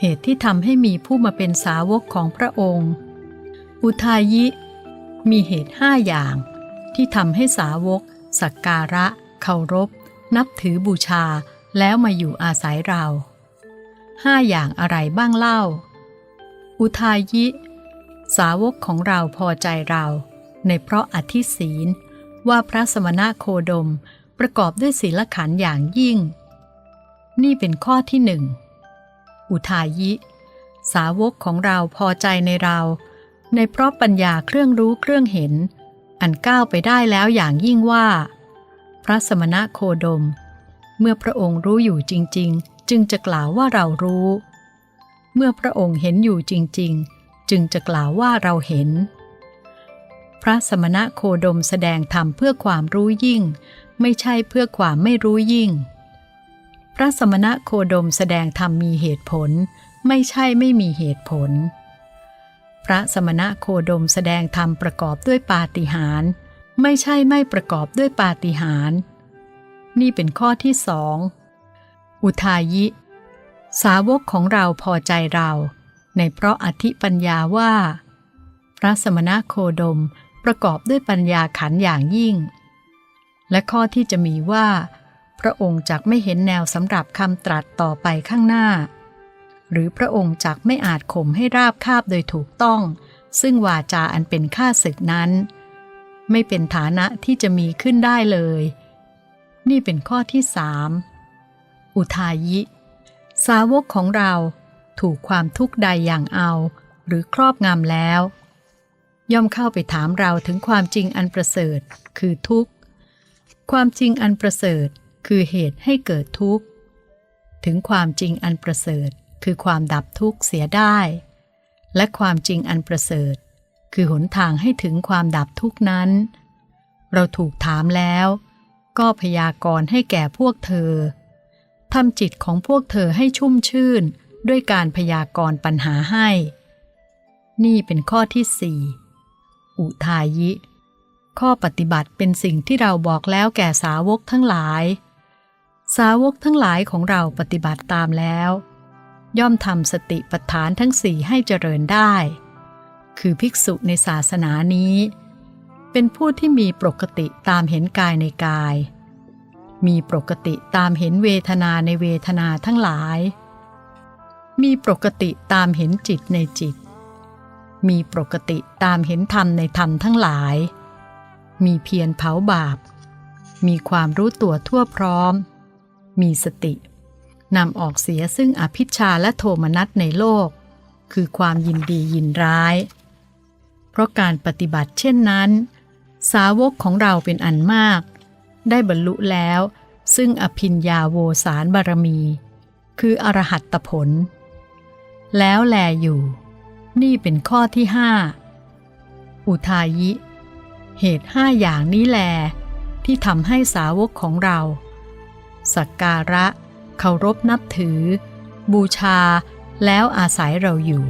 เหตุที่ทำให้มีผู้มาเป็นสาวกของพระองค์ อุทายิ มีเหตุห้าอย่าง ที่ทำให้สาวก สักการะ เคารพ นับถือบูชา แล้วมาอยู่อาศัยเราห้าอย่างอะไรบ้างเล่า อุทายิ สาวกของเราพอใจเรา ในเพราะอธิศีลว่าพระสมณะโคดมประกอบด้วยศีลขันธ์อย่างยิ่ง นี่เป็นข้อที่หนึ่ง อุทายิ สาวกของเราพอใจในเรา ในเพราะปัญญาเครื่องรู้เครื่องเห็น อันก้าวไปได้แล้วอย่างยิ่งว่า พระสมณะโคดม เมื่อพระองค์รู้อยู่จริง ๆ จึงจะกล่าวว่าเรารู้ เมื่อพระองค์เห็นอยู่จริง ๆ จึงจะกล่าวว่าเราเห็น พระสมณะโคดมแสดงธรรมเพื่อความรู้ยิ่ง ไม่ใช่เพื่อความไม่รู้ยิ่ง ระสมณะโคดมแสดงธรรมมีเหตุผล ไม่ใช่ไม่มีเหตุผล พระสมณะโคดมแสดงธรรมประกอบด้วยปาฏิหาริย์ไม่ใช่ไม่ประกอบด้วยปาฏิหาริย์นี่เป็นข้อที่สองอุทายิ สาวกของเราพอใจเรา ในเพราะอธิปัญญาว่า พระสมณะโคดมประกอบด้วยปัญญาขันอย่างยิ่ง และข้อที่จะมีว่า พระองค์จักไม่เห็นแนวสำหรับคำตรัสต่อไปข้างหน้า หรือพระองค์จักไม่อาจข่มให้ราบคาบโดยถูกต้อง ซึ่งวาจาอันเป็นข้าศึกนั้น ไม่เป็นฐานะที่จะมีขึ้นได้เลย นี่เป็นข้อที่สามอุทายิ สาวกของเราถูกความทุกข์ใดอย่างเอา หรือครอบงำแล้ว ย่อมเข้าไปถามเราถึงความจริงอันประเสริฐ คือทุกข์ ความจริงอันประเสริฐ คือเหตุให้เกิดทุกข์ ถึงความจริงอันประเสริฐ คือความดับทุกข์เสียได้ และความจริงอันประเสริฐ คือหนทางให้ถึงความดับทุกข์นั้น เราถูกถามแล้ว ก็พยากรณ์ให้แก่พวกเธอทำจิตของพวกเธอให้ชุ่มชื่นด้วยการพยากรณ์ปัญหาให้ นี่เป็นข้อที่สี่อุทายิ ข้อปฏิบัติเป็นสิ่งที่เราบอกแล้วแก่สาวกทั้งหลาย สาวกทั้งหลายของเราปฏิบัติตามแล้ว ย่อมทำสติปัฏฐานทั้งสี่ให้เจริญได้ คือภิกษุในศาสนานี้ เป็นผู้ที่มีปกติตามเห็นกายในกาย มีปกติตามเห็นเวทนาในเวทนาทั้งหลาย มีปกติตามเห็นจิตในจิต มีปกติตามเห็นธรรมในธรรมทั้งหลาย มีเพียรเผาบาป มีความรู้ตัวทั่วพร้อม มีสตินำออกเสียซึ่งอภิชาและโทมนัสในโลก คือความยินดียินร้าย เพราะการปฏิบัติเช่นนั้น สาวกของเราเป็นอันมาก ได้บรรลุแล้ว ซึ่งอภินยาโวสารบารมี คืออรหัตตผล แล้วแลอยู่ นี่เป็นข้อที่ห้าอุทายิ เหตุห้าอย่างนี้แล ที่ทำให้สาวกของเรา สักการะ เคารพนับถือ บูชา แล้วอาศัยเราอยู่